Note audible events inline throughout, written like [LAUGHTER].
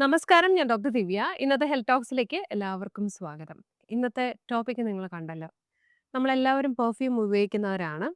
നമസ്കാരം ഞാൻ ഡോക്ടർ ദിവ്യ. ഇന്നത്തെ ഹെൽത്ത് ടോക്സിലേക്ക് എല്ലാവർക്കും സ്വാഗതം. ഇന്നത്തെ ടോപ്പിക്ക് നിങ്ങൾ കണ്ടല്ലോ. നമ്മളെല്ലാവരും പെർഫ്യൂം ഉപയോഗിക്കുന്നവരാണ്.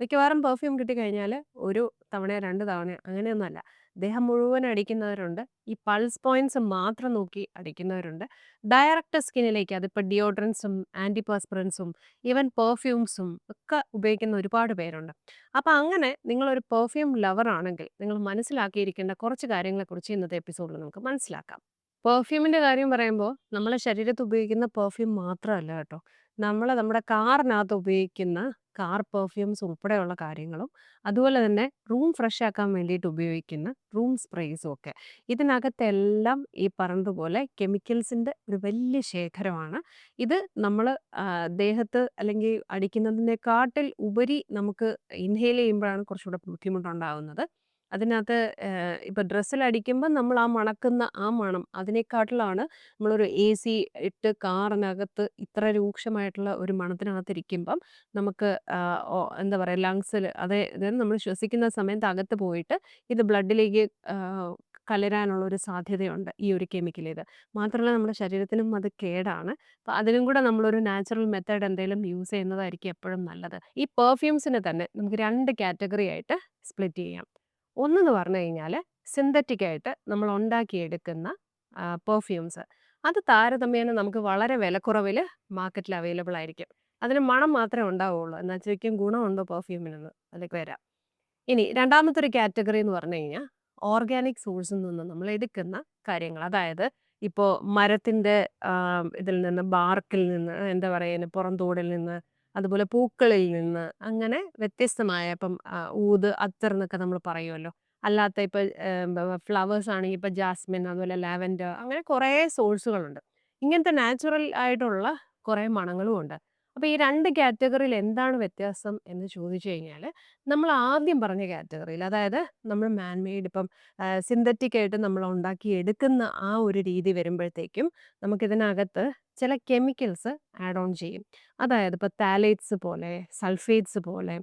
മിക്കവാറും പെർഫ്യൂം കിട്ടിക്കഴിഞ്ഞാൽ ഒരു തവണയോ രണ്ട് തവണയോ അങ്ങനെയൊന്നുമല്ല. ദേഹം മുഴുവൻ അടിക്കുന്നവരുണ്ട്. ഈ പൾസ് പോയിന്റ്സ് മാത്രം നോക്കി അടിക്കുന്നവരുണ്ട്. ഡയറക്റ്റ് സ്കിന്നിലേക്ക് അതിപ്പോൾ ഡിയോഡ്രൻസും ആന്റിപേഴ്സ്പിറൻസും ഈവൻ പെർഫ്യൂംസും ഒക്കെ ഉപയോഗിക്കുന്ന ഒരുപാട് പേരുണ്ട്. അപ്പോൾ അങ്ങനെ നിങ്ങളൊരു പെർഫ്യൂം ലവർ ആണെങ്കിൽ നിങ്ങൾ മനസ്സിലാക്കിയിരിക്കേണ്ട കുറച്ച് കാര്യങ്ങളെക്കുറിച്ച് ഇന്നത്തെ എപ്പിസോഡിൽ നമുക്ക് മനസ്സിലാക്കാം. പെർഫ്യൂമിന്റെ കാര്യം പറയുമ്പോൾ നമ്മളെ ശരീരത്ത് ഉപയോഗിക്കുന്ന പെർഫ്യൂം മാത്രമല്ല കേട്ടോ. നമ്മൾ നമ്മുടെ കാറിനകത്ത് ഉപയോഗിക്കുന്ന കാർ പെർഫ്യൂംസ് ഉൾപ്പെടെയുള്ള കാര്യങ്ങളും അതുപോലെ തന്നെ റൂം ഫ്രഷ് ആക്കാൻ വേണ്ടിയിട്ട് ഉപയോഗിക്കുന്ന റൂം സ്പ്രേസും ഒക്കെ. ഇതിനകത്തെല്ലാം ഈ പറഞ്ഞതുപോലെ കെമിക്കൽസിന്റെ ഒരു വലിയ ശേഖരമാണ്. ഇത് നമ്മൾ ദേഹത്ത് അല്ലെങ്കിൽ അടിക്കുന്നതിനെക്കാട്ടിൽ ഉപരി നമുക്ക് ഇൻഹെയിൽ ചെയ്യുമ്പോഴാണ് കുറച്ചുകൂടെ ബുദ്ധിമുട്ടുണ്ടാകുന്നത് അതിനകത്ത് ഇപ്പം ഡ്രസ്സിലടിക്കുമ്പം നമ്മൾ ആ മണക്കുന്ന ആ മണം അതിനെക്കാട്ടിലാണ് നമ്മളൊരു എ സി ഇട്ട് കാറിനകത്ത് ഇത്ര രൂക്ഷമായിട്ടുള്ള ഒരു മണത്തിനകത്തിരിക്കുമ്പം നമുക്ക് എന്താ പറയുക ലങ്സിൽ അതേ അതായത് നമ്മൾ ശ്വസിക്കുന്ന സമയത്ത് അകത്ത് പോയിട്ട് ഇത് ബ്ലഡിലേക്ക് കലരാനുള്ള ഒരു സാധ്യതയുണ്ട് ഈ ഒരു കെമിക്കൽ ഇത്. മാത്രമല്ല നമ്മുടെ ശരീരത്തിനും അത് കേടാണ്. അപ്പം അതിനും കൂടെ നമ്മളൊരു നാച്ചുറൽ മെത്തേഡ് എന്തെങ്കിലും യൂസ് ചെയ്യുന്നതായിരിക്കും എപ്പോഴും നല്ലത്. ഈ പെർഫ്യൂംസിനെ തന്നെ നമുക്ക് രണ്ട് കാറ്റഗറി ആയിട്ട് സ്പ്ലിറ്റ് ചെയ്യാം. ഒന്നെന്ന് പറഞ്ഞു കഴിഞ്ഞാൽ സിന്തറ്റിക് ആയിട്ട് നമ്മൾ ഉണ്ടാക്കിയെടുക്കുന്ന പെർഫ്യൂംസ് അത് താരതമ്യേന നമുക്ക് വളരെ വിലക്കുറവിൽ മാർക്കറ്റിൽ അവൈലബിൾ ആയിരിക്കും. അതിന് മണം മാത്രമേ ഉണ്ടാവുള്ളൂ. എന്നാൽ ശരിക്കും ഗുണമുണ്ടോ പെർഫ്യൂമിനെന്ന് അതിലേക്ക് വരാം ഇനി രണ്ടാമത്തെ ഒരു കാറ്റഗറി എന്ന് പറഞ്ഞു കഴിഞ്ഞാൽ ഓർഗാനിക് സോഴ്സിൽ നിന്ന് നമ്മൾ എടുക്കുന്ന കാര്യങ്ങൾ. അതായത് ഇപ്പോൾ മരത്തിന്റെ ഇതിൽ നിന്ന് ബാർക്കിൽ നിന്ന് എന്താ പറയുക പുറന്തോടിൽ നിന്ന് അതുപോലെ പൂക്കളിൽ നിന്ന് അങ്ങനെ വ്യത്യസ്തമായ ഇപ്പം ഊത് അത്തർ എന്നൊക്കെ നമ്മൾ പറയുമല്ലോ അല്ലാത്ത ഇപ്പം ഫ്ലവേഴ്സ് ആണെങ്കിൽ ഇപ്പം ജാസ്മിൻ അതുപോലെ ലാവൻഡർ അങ്ങനെ കുറേ സോഴ്സുകളുണ്ട്. ഇങ്ങനത്തെ നാച്ചുറൽ ആയിട്ടുള്ള കുറേ മണങ്ങളും ഉണ്ട്. അപ്പോൾ ഈ രണ്ട് കാറ്റഗറിയിൽ എന്താണ് വ്യത്യാസം എന്ന് ചോദിച്ചു കഴിഞ്ഞാൽ നമ്മൾ ആദ്യം പറഞ്ഞ കാറ്റഗറിയിൽ അതായത് നമ്മൾ മാൻമെയ്ഡ് ഇപ്പം സിന്തറ്റിക് ആയിട്ട് നമ്മൾ ഉണ്ടാക്കി എടുക്കുന്ന ആ ഒരു രീതി വരുമ്പോഴത്തേക്കും നമുക്കിതിനകത്ത് ചില കെമിക്കൽസ് ആഡ് ഓൺ ചെയ്യും. അതായത് ഇപ്പോൾ താലേറ്റ്സ് പോലെ സൾഫേറ്റ്സ് പോലെ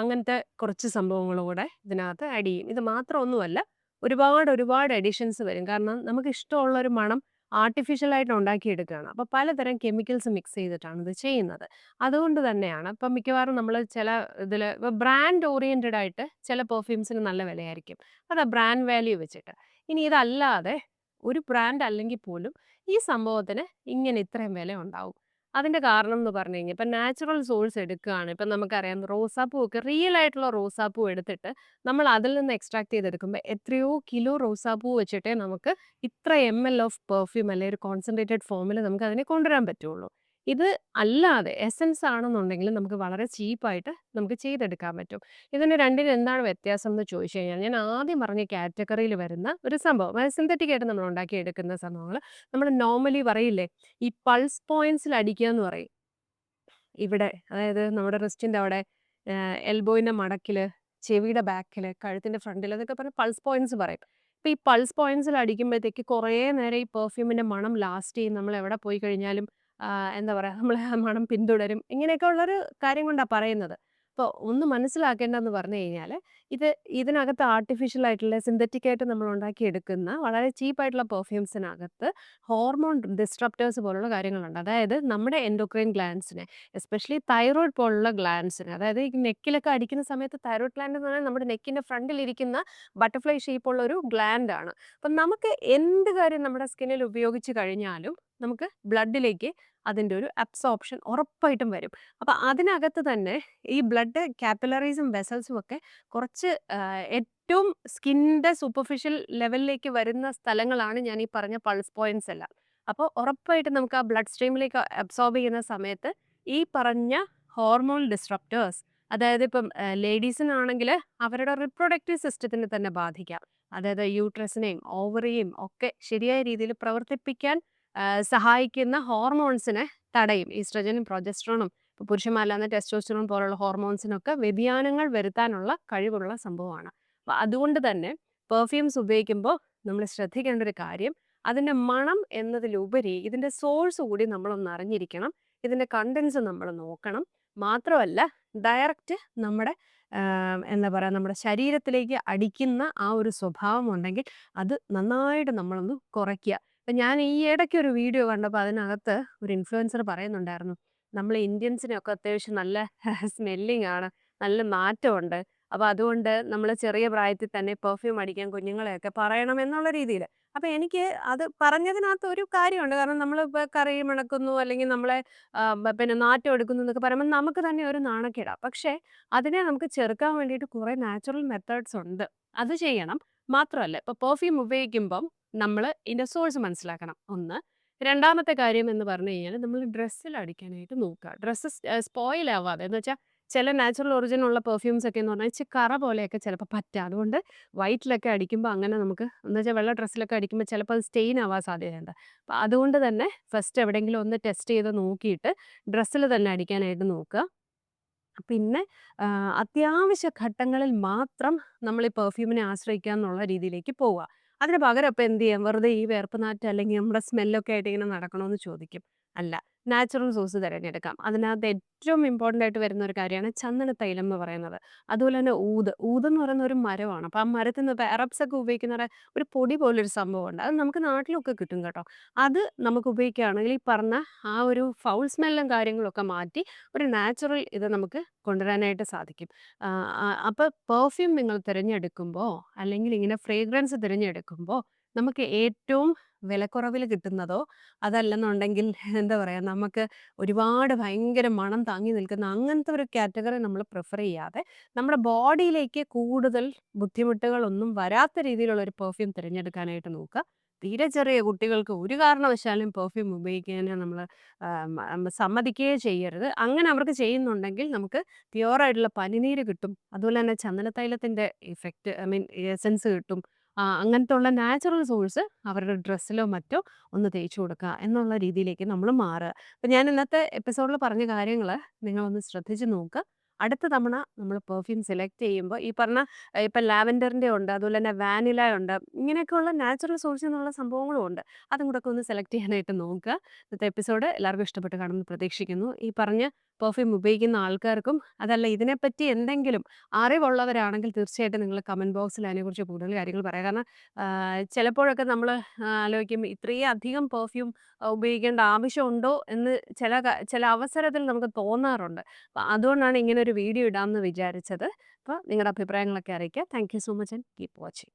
അങ്ങനത്തെ കുറച്ച് സംഭവങ്ങളൂടെ ഇതിനകത്ത് ആഡ് ചെയ്യും. ഇത് മാത്രമൊന്നുമല്ല ഒരുപാട് ഒരുപാട് എഡിഷൻസ് വരും. കാരണം നമുക്ക് ഇഷ്ടമുള്ള ഒരു മണം ആർട്ടിഫിഷ്യലായിട്ട് ഉണ്ടാക്കിയെടുക്കുകയാണ്. അപ്പോൾ പലതരം കെമിക്കൽസ് മിക്സ് ചെയ്തിട്ടാണ് ഇത് ചെയ്യുന്നത്. അതുകൊണ്ട് തന്നെയാണ് ഇപ്പം മിക്കവാറും നമ്മൾ ചില ഇതിൽ ബ്രാൻഡ് ഓറിയന്റഡ് ആയിട്ട് ചില പെർഫ്യൂംസിന് നല്ല വിലയായിരിക്കും. അതാ ബ്രാൻഡ് വാല്യൂ വെച്ചിട്ട്. ഇനി ഇതല്ലാതെ ഒരു ബ്രാൻഡ് അല്ലെങ്കിൽ പോലും ഈ സംഭവത്തിന് ഇങ്ങനെ ഇത്രയും വില ഉണ്ടാവും. അതിന്റെ കാരണം എന്ന് പറഞ്ഞു കഴിഞ്ഞാൽ ഇപ്പം നാച്ചുറൽ സോഴ്സ് എടുക്കുകയാണ്. ഇപ്പം നമുക്കറിയാം റോസാപ്പൂ ഒക്കെ റിയൽ ആയിട്ടുള്ള റോസാപ്പൂ എടുത്തിട്ട് നമ്മൾ അതിൽ നിന്ന് എക്സ്ട്രാക്ട് ചെയ്തെടുക്കുമ്പോൾ എത്രയോ കിലോ റോസാപ്പൂ വെച്ചിട്ടേ നമുക്ക് ഇത്ര എം എൽ ഓഫ് പെർഫ്യൂം അല്ലെങ്കിൽ ഒരു കോൺസെൻട്രേറ്റഡ് ഫോമിൽ നമുക്ക് അതിനെ കൊണ്ടുവരാൻ പറ്റുള്ളൂ. ഇത് അല്ലാതെ എസൻസ് ആണെന്നുണ്ടെങ്കിൽ നമുക്ക് വളരെ ചീപ്പായിട്ട് നമുക്ക് ചെയ്തെടുക്കാൻ പറ്റും. ഇതിന് രണ്ടിന് എന്താണ് വ്യത്യാസം എന്ന് ചോദിച്ചു കഴിഞ്ഞാൽ ഞാൻ ആദ്യം പറഞ്ഞ കാറ്റഗറിയിൽ വരുന്ന ഒരു സംഭവം അതായത് സിന്തറ്റിക് ആയിട്ട് നമ്മൾ ഉണ്ടാക്കി എടുക്കുന്ന സംഭവങ്ങൾ നമ്മൾ നോർമലി പറയില്ലേ ഈ പൾസ് പോയിന്റ്സിൽ അടിക്കുക എന്ന് പറയും. ഇവിടെ അതായത് നമ്മുടെ റിസ്റ്റിന്റെ അവിടെ എൽബോയിന്റെ മടക്കിൽ ചെവിയുടെ ബാക്കിൽ കഴുത്തിന്റെ ഫ്രണ്ടിൽ അതൊക്കെ പറഞ്ഞ് പൾസ് പോയിന്റ്സ് പറയും. ഇപ്പം ഈ പൾസ് പോയിന്റ്സിൽ അടിക്കുമ്പോഴത്തേക്ക് കുറേ നേരം ഈ പെർഫ്യൂമിന്റെ മണം ലാസ്റ്റ് ചെയ്യും. നമ്മൾ എവിടെ പോയി കഴിഞ്ഞാലും എന്താ പറയുക നമ്മളെ മണം പിന്തുടരും. ഇങ്ങനെയൊക്കെ ഉള്ളൊരു കാര്യം കൊണ്ടാണ് പറയുന്നത്. അപ്പോൾ ഒന്ന് മനസ്സിലാക്കേണ്ടതെന്ന് പറഞ്ഞു കഴിഞ്ഞാൽ ഇത് ഇതിനകത്ത് ആർട്ടിഫിഷ്യൽ ആയിട്ടുള്ള സിന്തറ്റിക് ആയിട്ട് നമ്മൾ ഉണ്ടാക്കിയെടുക്കുന്ന വളരെ ചീപ്പായിട്ടുള്ള പെർഫ്യൂംസിനകത്ത് ഹോർമോൺ ഡിസ്ട്രപ്റ്റേഴ്സ് പോലുള്ള കാര്യങ്ങളുണ്ട്. അതായത് നമ്മുടെ എൻഡോക്രൈൻ ഗ്ലാൻസിനെ എസ്പെഷ്യലി തൈറോയ്ഡ് പോലുള്ള ഗ്ലാൻസിനെ അതായത് ഈ നെക്കിലൊക്കെ അടിക്കുന്ന സമയത്ത് തൈറോയ്ഡ് ഗ്ലാൻഡ് എന്ന് പറഞ്ഞാൽ നമ്മുടെ നെക്കിന്റെ ഫ്രണ്ടിലിരിക്കുന്ന ബട്ടർഫ്ലൈ ഷേപ്പുള്ള ഒരു ഗ്ലാൻഡാണ് അപ്പം നമുക്ക് എന്ത് കാര്യം നമ്മുടെ സ്കിന്നിൽ ഉപയോഗിച്ച് കഴിഞ്ഞാലും നമുക്ക് ബ്ലഡിലേക്ക് അതിന്റെ ഒരു അബ്സോപ്ഷൻ ഉറപ്പായിട്ടും വരും. അപ്പോൾ അതിനകത്ത് തന്നെ ഈ ബ്ലഡ് കാപ്പിലറീസും വെസൽസും ഒക്കെ കുറച്ച് ഏറ്റവും സ്കിന്നിന്റെ സൂപ്പർഫിഷ്യൽ ലെവലിലേക്ക് വരുന്ന സ്ഥലങ്ങളാണ് ഞാൻ ഈ പറഞ്ഞ പൾസ് പോയിന്റ്സ് എല്ലാം. അപ്പോൾ ഉറപ്പായിട്ടും നമുക്ക് ആ ബ്ലഡ് സ്ട്രീമിലേക്ക് അബ്സോർബ് ചെയ്യുന്ന സമയത്ത് ഈ പറഞ്ഞ ഹോർമോൺ ഡിസ്ട്രപ്റ്റേഴ്സ് അതായത് ഇപ്പം ലേഡീസിനാണെങ്കിൽ അവരുടെ റിപ്രൊഡക്റ്റീവ് സിസ്റ്റത്തിനെ തന്നെ ബാധിക്കാം. അതായത് യൂട്രസിനെയും ഓവറിയും ഒക്കെ ശരിയായ രീതിയിൽ പ്രവർത്തിപ്പിക്കാൻ സഹായിക്കുന്ന ഹോർമോൺസിനെ തടയും. ഈസ്ട്രജനും പ്രൊജസ്ട്രോണും ഇപ്പോൾ പുരുഷന്മാരല്ലാതെ ടെസ്റ്റോസ്റ്ററോൺ പോലുള്ള ഹോർമോൺസിനൊക്കെ വ്യതിയാനങ്ങൾ വരുത്താനുള്ള കഴിവുള്ള സംഭവമാണ്. അപ്പോൾ അതുകൊണ്ട് തന്നെ പെർഫ്യൂംസ് ഉപയോഗിക്കുമ്പോൾ നമ്മൾ ശ്രദ്ധിക്കേണ്ട ഒരു കാര്യം അതിന്റെ മണം എന്നതിലുപരി ഇതിന്റെ സോഴ്സ് കൂടി നമ്മളൊന്ന് അറിഞ്ഞിരിക്കണം. ഇതിന്റെ കണ്ടൻസ് നമ്മൾ നോക്കണം. മാത്രമല്ല ഡയറക്റ്റ് നമ്മുടെ എന്താ പറയുക നമ്മുടെ ശരീരത്തിലേക്ക് അടിക്കുന്ന ആ ഒരു സ്വഭാവം ഉണ്ടെങ്കിൽ അത് നന്നായിട്ട് നമ്മളൊന്ന് കുറയ്ക്കുക. ഇപ്പം ഞാൻ ഈ ഇടയ്ക്ക് ഒരു വീഡിയോ കണ്ടപ്പോൾ അതിനകത്ത് ഒരു ഇൻഫ്ലുവൻസർ പറയുന്നുണ്ടായിരുന്നു. നമ്മൾ ഇന്ത്യൻസിനൊക്കെ അത്യാവശ്യം നല്ല [LAUGHS] സ്മെല്ലിംഗ് ആണ്. നല്ല നാറ്റമുണ്ട്. അപ്പോൾ അതുകൊണ്ട് നമ്മൾ ചെറിയ പ്രായത്തിൽ തന്നെ പെർഫ്യൂം അടിക്കാൻ കുഞ്ഞുങ്ങളെയൊക്കെ പറയണം എന്നുള്ള രീതിയിൽ. അപ്പൊ എനിക്ക് അത് പറഞ്ഞതിനകത്ത് ഒരു കാര്യമുണ്ട്. കാരണം നമ്മൾ ഇപ്പോൾ കറി മണക്കുന്നു അല്ലെങ്കിൽ നമ്മളെ പിന്നെ നാറ്റം എടുക്കുന്നു എന്നൊക്കെ പറയുമ്പോൾ നമുക്ക് തന്നെ ഒരു നാണക്കേടാ. പക്ഷേ അതിനെ നമുക്ക് ചെറുക്കാൻ വേണ്ടിയിട്ട് കുറേ നാച്ചുറൽ മെത്തേഡ്സ് ഉണ്ട്. അത് ചെയ്യണം. മാത്രമല്ല ഇപ്പൊ പെർഫ്യൂം ഉപയോഗിക്കുമ്പം നമ്മൾ ഇതിന്റെ സോഴ്സ് മനസ്സിലാക്കണം. ഒന്ന്. രണ്ടാമത്തെ കാര്യം എന്ന് പറഞ്ഞു കഴിഞ്ഞാൽ നമ്മൾ ഡ്രസ്സിൽ അടിക്കാനായിട്ട് നോക്കുക. ഡ്രസ്സ് സ്പോയിൽ ആവാതെ എന്ന് വെച്ചാൽ ചില നാച്ചുറൽ ഒറിജിൻ ഉള്ള പെർഫ്യൂംസ് ഒക്കെ എന്ന് പറഞ്ഞാൽ ഇച്ചിരി കറ പോലെയൊക്കെ ചിലപ്പോൾ പറ്റാം. അതുകൊണ്ട് വൈറ്റിലൊക്കെ അടിക്കുമ്പോൾ അങ്ങനെ നമുക്ക് എന്ന് വെച്ചാൽ വെള്ള ഡ്രസ്സിലൊക്കെ അടിക്കുമ്പോൾ ചിലപ്പോൾ അത് സ്റ്റെയിൻ ആവാൻ സാധ്യതയുണ്ട്. അപ്പോൾ അതുകൊണ്ട് തന്നെ ഫസ്റ്റ് എവിടെയെങ്കിലും ഒന്ന് ടെസ്റ്റ് ചെയ്ത് നോക്കിയിട്ട് ഡ്രസ്സിൽ തന്നെ അടിക്കാനായിട്ട് നോക്കുക. പിന്നെ അത്യാവശ്യ ഘട്ടങ്ങളിൽ മാത്രം നമ്മൾ ഈ പെർഫ്യൂമിനെ ആശ്രയിക്കുക എന്നുള്ള രീതിയിലേക്ക് പോവുക. അതിന് പകരം ഇപ്പൊ എന്ത് ചെയ്യാം? വെറുതെ ഈ വേർപ്പ് നാറ്റ് അല്ലെങ്കിൽ നമ്മുടെ സ്മെല്ലൊക്കെ ആയിട്ട് ഇങ്ങനെ നടക്കണമെന്ന് ചോദിക്കും. അല്ല. നാച്ചുറൽ സോഴ്സ് തിരഞ്ഞെടുക്കാം. അതിനകത്ത് ഏറ്റവും ഇമ്പോർട്ടന്റ് ആയിട്ട് വരുന്ന ഒരു കാര്യമാണ് ചന്ദന തൈലം എന്ന് പറയുന്നത്. അതുപോലെ തന്നെ ഊത്. ഊത് എന്ന് പറയുന്ന ഒരു മരമാണ്. അപ്പോൾ ആ മരത്തിൽ നിന്ന് ഇപ്പോൾ അറബ്സ് ഒക്കെ ഉപയോഗിക്കുന്ന ഒരു പൊടി പോലൊരു സംഭവമുണ്ട്. അത് നമുക്ക് നാട്ടിലൊക്കെ കിട്ടും കേട്ടോ. അത് നമുക്ക് ഉപയോഗിക്കുകയാണെങ്കിൽ ഈ പറഞ്ഞ ആ ഒരു ഫൗൾ സ്മെല്ലും കാര്യങ്ങളൊക്കെ മാറ്റി ഒരു നാച്ചുറൽ ഇത് നമുക്ക് കൊണ്ടുവരാനായിട്ട് സാധിക്കും. ആഹ്, പെർഫ്യൂം നിങ്ങൾ തിരഞ്ഞെടുക്കുമ്പോൾ അല്ലെങ്കിൽ ഇങ്ങനെ ഫ്രേഗ്രൻസ് തിരഞ്ഞെടുക്കുമ്പോ നമുക്ക് ഏറ്റവും വിലക്കുറവിൽ കിട്ടുന്നതോ അതല്ലെന്നുണ്ടെങ്കിൽ [LAUGHS] എന്താ പറയുക നമുക്ക് ഒരുപാട് ഭയങ്കര മണം താങ്ങി നിൽക്കുന്ന അങ്ങനത്തെ ഒരു കാറ്റഗറി നമ്മൾ പ്രിഫർ ചെയ്യാതെ നമ്മുടെ ബോഡിയിലേക്ക് കൂടുതൽ ബുദ്ധിമുട്ടുകളൊന്നും വരാത്ത രീതിയിലുള്ള ഒരു പെർഫ്യൂം തിരഞ്ഞെടുക്കാനായിട്ട് നോക്കുക. തീരെ ചെറിയ കുട്ടികൾക്ക് ഒരു കാരണവശാലും പെർഫ്യൂം ഉപയോഗിക്കാൻ നമ്മൾ സമ്മതിക്കുകയേ ചെയ്യരുത്. അങ്ങനെ അവർക്ക് ചെയ്യുന്നുണ്ടെങ്കിൽ നമുക്ക് പ്യുവർ ആയിട്ടുള്ള പനിനീര് കിട്ടും. അതുപോലെ തന്നെ ചന്ദനത്തൈലത്തിന്റെ ഇഫക്റ്റ് ഐ മീൻ എസെൻസ് കിട്ടും. അങ്ങനത്തെ ഉള്ള നാച്ചുറൽ സോഴ്സ് അവരുടെ ഡ്രസ്സിലോ മറ്റോ ഒന്ന് തേച്ച് കൊടുക്കുക എന്നുള്ള രീതിയിലേക്ക് നമ്മൾ മാറുക. അപ്പം ഞാൻ ഇന്നത്തെ എപ്പിസോഡിൽ പറഞ്ഞ കാര്യങ്ങൾ നിങ്ങളൊന്ന് ശ്രദ്ധിച്ച് നോക്കുക. അടുത്ത തവണ നമ്മൾ പെർഫ്യൂം സെലക്ട് ചെയ്യുമ്പോൾ ഈ പറഞ്ഞ ഇപ്പം ലാവൻഡറിന്റെ ഉണ്ട്. അതുപോലെ തന്നെ വാനില ഉണ്ട്. ഇങ്ങനെയൊക്കെയുള്ള നാച്ചുറൽ സോഴ്സിൽ നിന്നുള്ള സംഭവങ്ങളും ഉണ്ട്. അതും കൂടെ ഒക്കെ ഒന്ന് സെലക്ട് ചെയ്യാനായിട്ട് നോക്കുക. ഇന്നത്തെ എപ്പിസോഡ് എല്ലാവർക്കും ഇഷ്ടപ്പെട്ട് കാണുമെന്ന് പ്രതീക്ഷിക്കുന്നു. ഈ പറഞ്ഞ പെർഫ്യൂം ഉപയോഗിക്കുന്ന ആൾക്കാർക്കും അതല്ല ഇതിനെപ്പറ്റി എന്തെങ്കിലും അറിവുള്ളവരാണെങ്കിൽ തീർച്ചയായിട്ടും നിങ്ങൾ കമന്റ് ബോക്സിൽ അതിനെക്കുറിച്ച് കൂടുതൽ കാര്യങ്ങൾ പറയാം കാരണം ചിലപ്പോഴൊക്കെ നമ്മൾ ആലോചിക്കും ഇത്രയും അധികം പെർഫ്യൂം ഉപയോഗിക്കേണ്ട ആവശ്യമുണ്ടോ എന്ന് ചില ചില അവസരത്തിൽ നമുക്ക് തോന്നാറുണ്ട്. അപ്പം അതുകൊണ്ടാണ് ഇങ്ങനെ ഒരു വീഡിയോ ഇടാമെന്ന് വിചാരിച്ചത്. അപ്പോൾ നിങ്ങളുടെ അഭിപ്രായങ്ങളൊക്കെ അറിയിക്കുക. Thank you so much and keep watching.